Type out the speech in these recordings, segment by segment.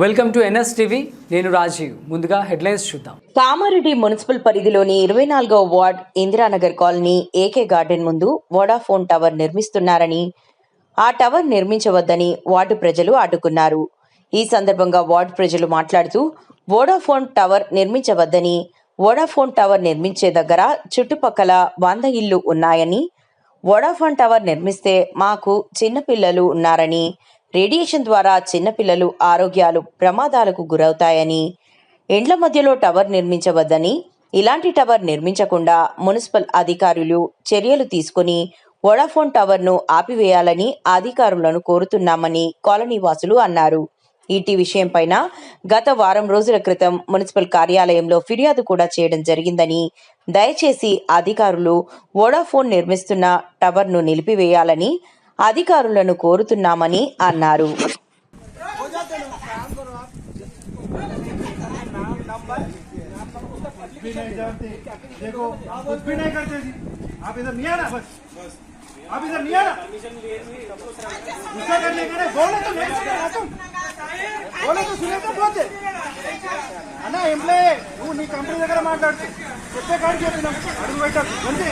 Welcome to NS TV. నేను రాజీవ్. ముందుగా headlines చూద్దాం. కామారెడ్డి మున్సిపల్ పరిధిలోని ఇరవై నాలుగవ ward Indiranagar colony AK garden ముందు వోడాఫోన్ టవర్ నిర్మిస్తున్నారని ఆ టవర్ నిర్మించవద్దని వార్డు ప్రజలు అడ్డుకున్నారు. ఈ సందర్భంగా వార్డు ప్రజలు మాట్లాడుతూ వోడాఫోన్ టవర్ నిర్మించవద్దని వోడాఫోన్ టవర్ నిర్మించే దగ్గర చుట్టుపక్కల వంద ఇళ్ళు ఉన్నాయని వోడాఫోన్ టవర్ నిర్మిస్తే మాకు చిన్నపిల్లలు ఉన్నారని రేడియేషన్ ద్వారా చిన్నపిల్లలు ఆరోగ్యాలు ప్రమాదాలకు గురవుతాయని ఇండ్ల మధ్యలో టవర్ నిర్మించవద్దని ఇలాంటి టవర్ నిర్మించకుండా మున్సిపల్ అధికారులు చర్యలు తీసుకుని వొడాఫోన్ టవర్ను ఆపివేయాలని అధికారులను కోరుతున్నామని కాలనీ వాసులు అన్నారు. ఈటీ విషయంపైన గత వారం రోజుల క్రితం మున్సిపల్ కార్యాలయంలో ఫిర్యాదు కూడా చేయడం జరిగిందని దయచేసి అధికారులు వోడాఫోన్ నిర్మిస్తున్న టవర్ను నిలిపివేయాలని అధికారులను కోరుతున్నామని అన్నారు. కంపెనీ దగ్గర మాట్లాడుతూ చెప్పే కాడికి చెప్పినాం అడుగు పెట్టాలి అంతే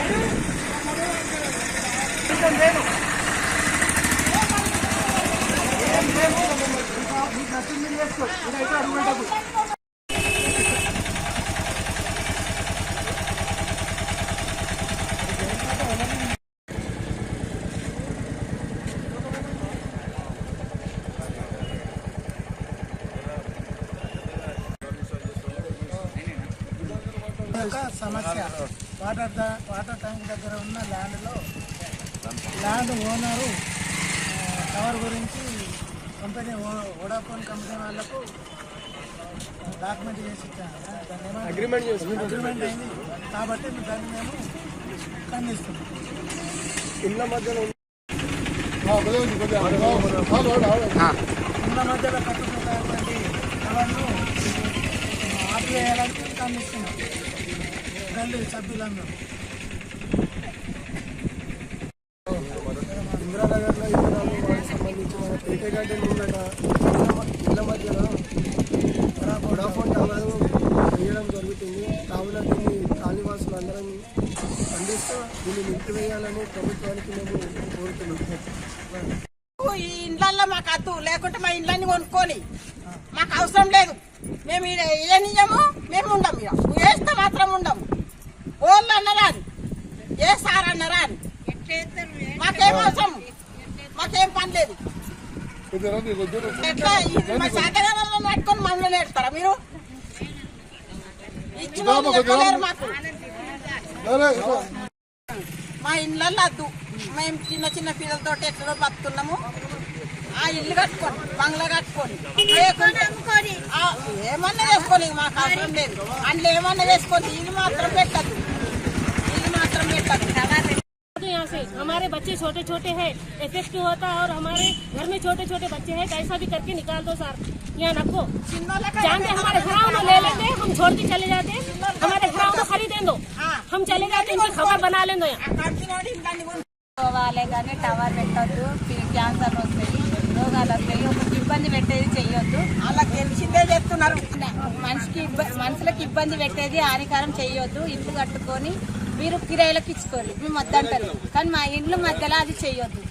లేదు సమస్య. వాటర్ వాటర్ ట్యాంక్ దగ్గర ఉన్న ల్యాండ్లో ల్యాండ్ ఓనరు ఆ, గురించి కంపెనీ ఓ- వోడాఫోన్ కంపెనీ వాళ్ళకు డాక్యుమెంట్ చేసి ఏమంటారు? అగ్రిమెంట్ అయింది. కాబట్టి దాన్ని మేము ఖండిస్తున్నాం. ఇళ్ళ మధ్యలో కట్టుకున్నటువంటి టవర్ను ఆపివేయాలని ఖండిస్తున్నాం. గల్లీ సభ్యులందరూ ఇందిరానగర్లో ఇరవై వారికి సంబంధించిన గార్డెన్ ఇళ్ళ మధ్యలో వడాఫోన్ టవర్ వేయడం జరుగుతుంది. కావున దీన్ని కాళీవాసులు అందరం ఖండిస్తూ దీన్ని నిలిపివేయాలని ప్రభుత్వానికి మేము కోరుతున్నాం. ఈ ఇండ్లల్లో మాకు అద్దు లేకుంటే మా ఇండ్లన్నీ కొనుక్కొని మాకు అవసరం లేదు. మేము ఏ ఏనియము మేము ఉండం ఇక. వేస్తే మాత్రం ఉండము ఓళ్ళు అన్నరా అని ఏ సార్ అన్నరా అని మాకేం అవసరం మాకేం పని లేదు ఎట్లా ఇది మా శాతగానంలో పట్టుకొని మమ్మల్ని నేర్తారా మీరు ఇచ్చిన వాళ్ళు చెప్పలేరు మాకు మా ఇళ్ళల్లో వద్దు మేము చిన్న చిన్న పిల్లలతో ఎక్కడో బతుకున్నాము ఆ ఇల్లు కట్టుకొని బంగ్లా కట్టుకొని ఏమన్నా వేసుకోని మాకు అవసరం లేదు. అందులో ఏమన్నా వేసుకోండి. ఇల్లు మాత్రం పెట్టద్దు. से हमारे बच्चे छोटे छोटे हैं इफेक्ट होता है और हमारे घर में छोटे छोटे बच्चे हैं कैसा भी करके निकाल दो सर यहाँ रखो जानते हैं, हमारे ग्राउंड ले लेते हैं, हम छोड़ के चले जाते हैं। हमारे ग्राउंड खरीदे दो हम चले जाते हैं, इनकी खबर बना लें दो यहाँ కట్టినోడు ఇళ్ళన్ని కొనుక్కో. పోవాలి కానీ టవర్ పెట్టొద్దు పి- క్యాన్సర్ వస్తాయి రోగాలు వస్తాయి ఒకరికి ఇబ్బంది పెట్టేది చెయ్యొద్దు వాళ్ళకి తెలిసిందే చెప్తున్నారు మనిషికి ఇబ్బ- మనుషులకు ఇబ్బంది పెట్టేది హానికారం చెయ్యొద్దు ఇల్లు కట్టుకొని మీరు కిరాయిలకు ఇచ్చుకోవాలి మేము వద్దంటారు కానీ మా ఇండ్ల మధ్యలో అది చేయొద్దు.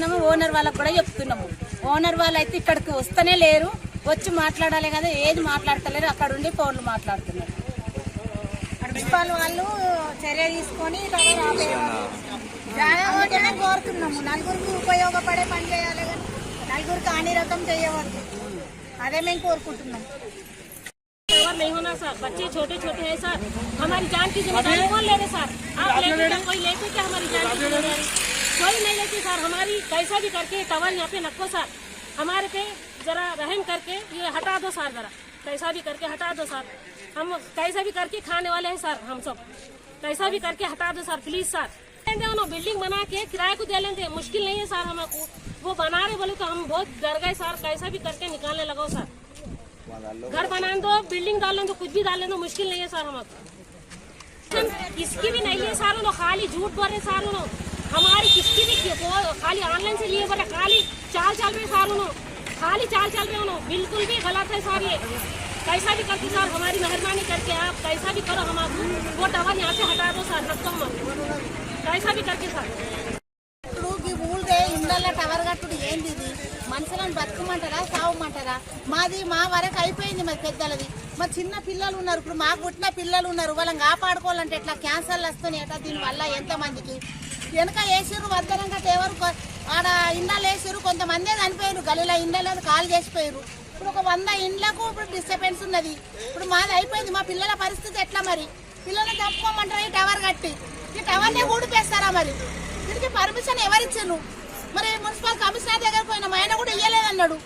మేము ఓనర్ వాళ్ళకు కూడా చెప్తున్నాము. ఓనర్ వాళ్ళు అయితే ఇక్కడికి వస్తూనే లేరు. వచ్చి మాట్లాడాలి కదా ఏది మాట్లాడతలేరు. అక్కడ ఉండి ఫోన్లు మాట్లాడుతున్నారు. మున్సిపల్ వాళ్ళు చర్య తీసుకొని కోరుతున్నాము. నలుగురికి ఉపయోగపడే పని చేయాలి కానీ నలుగురికి హానిరకం చేయవద్దు. అదే మేము కోరుకుంటున్నాం. खबर नहीं होना सर। बच्चे छोटे छोटे हैं सर। हमारी जान की ज़िम्मेदारी कौन ले रहे सर? आप लेते क्या कोई लेते क्या हमारी जान की ज़िम्मेदारी? कोई नहीं लेती सर। हमारी कैसा भी करके टवर यहाँ पे नक्को सर। हमारे पे जरा रहम करके ये हटा दो सर जरा। कैसा भी करके हटा दो सर। हम कैसा भी करके खाने वाले हैं सर हम सब। कैसा भी करके हटा दो सर प्लीज़ सर। बिल्डिंग बना के किराए को दे लेंगे मुश्किल नहीं है सर हमको वो बना रहे बोले तो हम बहुत डर गए सर। कैसा भी करके निकालने लगो सर। घर बना दो बिल्डिंग डाल दो, कुछ भी डाल दो, मुश्किल नहीं है सर हमको इसकी भी नहीं है सारों लोग खाली झूठ बोल रहे सारों लोग हमारी किसकी भी खाली ऑनलाइन से लिए बोले, खाली चाल चाल रहे सारों खाली चाल चल रहे हो बिल्कुल भी गलत है सर। ये कैसा भी करके सर हमारी मेहरबानी करके आप कैसा भी करो, हम आपको वो टावर यहाँ से हटा दो सर रखो हम। कैसा भी करके सर బతుకమంటారా మాది మా వరకు అయిపోయింది మరి పెద్దలది. మా చిన్న పిల్లలు ఉన్నారు ఇప్పుడు మాకు పుట్టిన పిల్లలు ఉన్నారు. వాళ్ళని కాపాడుకోవాలంటే ఎట్లా? క్యాన్సర్లు వస్తున్నాయి ఎట్లా దీనివల్ల ఎంతమందికి? వెనక వేసిర్రు వద్దనంగా ఎవరు ఆడ ఇండలు వేసారు కొంతమందే చనిపోయారు గలీల ఇండ్లలో కాలు చేసిపోయారు ఇప్పుడు ఒక వంద ఇండ్లకు ఇప్పుడు డిస్టర్బెన్స్ ఉన్నది. ఇప్పుడు మాది అయిపోయింది. మా పిల్లల పరిస్థితి ఎట్లా మరి? పిల్లల్ని తప్పుకోమంటారా? ఈ టవర్ కట్టి. ఈ టవర్నే ఊడిపేస్తారా మరి? దీనికి పర్మిషన్ ఎవరిచ్చారు మరి మున్సిపల్ కమిషనర్ దగ్గర పోయినాం ఆయన కూడా ఇయ్యలేదన్నాడు.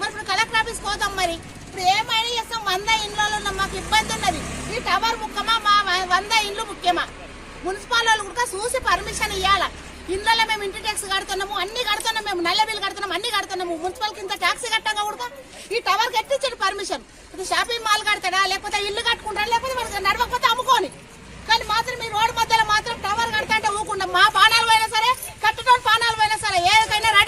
మరి ఇప్పుడు కలెక్టర్ ఆఫీస్ పోతాం మరి. ఇప్పుడు ఏమైనా చేస్తాం వంద ఇండ్లలో ఉన్నాం మాకు ఇబ్బంది ఉన్నది. ఈ టవర్ ముఖ్యమా మా వంద ఇండ్లు ముఖ్యమా? మున్సిపల్ వాళ్ళు కూడా చూసి పర్మిషన్ ఇవ్వాలా ఇందులో మేము ఇంటి ట్యాక్స్ కడుతున్నాము అన్ని కడుతున్నాం మేము నల్ల బిల్లు కడుతున్నాం అన్ని కడుతున్నాము. మున్సిపల్ కింద ట్యాక్స్ కట్టగా కూడా ఈ టవర్ కట్టించండి పర్మిషన్. ఇది షాపింగ్ మాల్ కడతాడా లేకపోతే ఇల్లు కట్టుకుంటాడా లేకపోతే మనకి నడవకపోతే అమ్ముకోని. కానీ మాత్రం మీ రోడ్డు మధ్యలో మాత్రం టవర్ కడతా అంటే ఊకుండా మా 爷爷奶奶。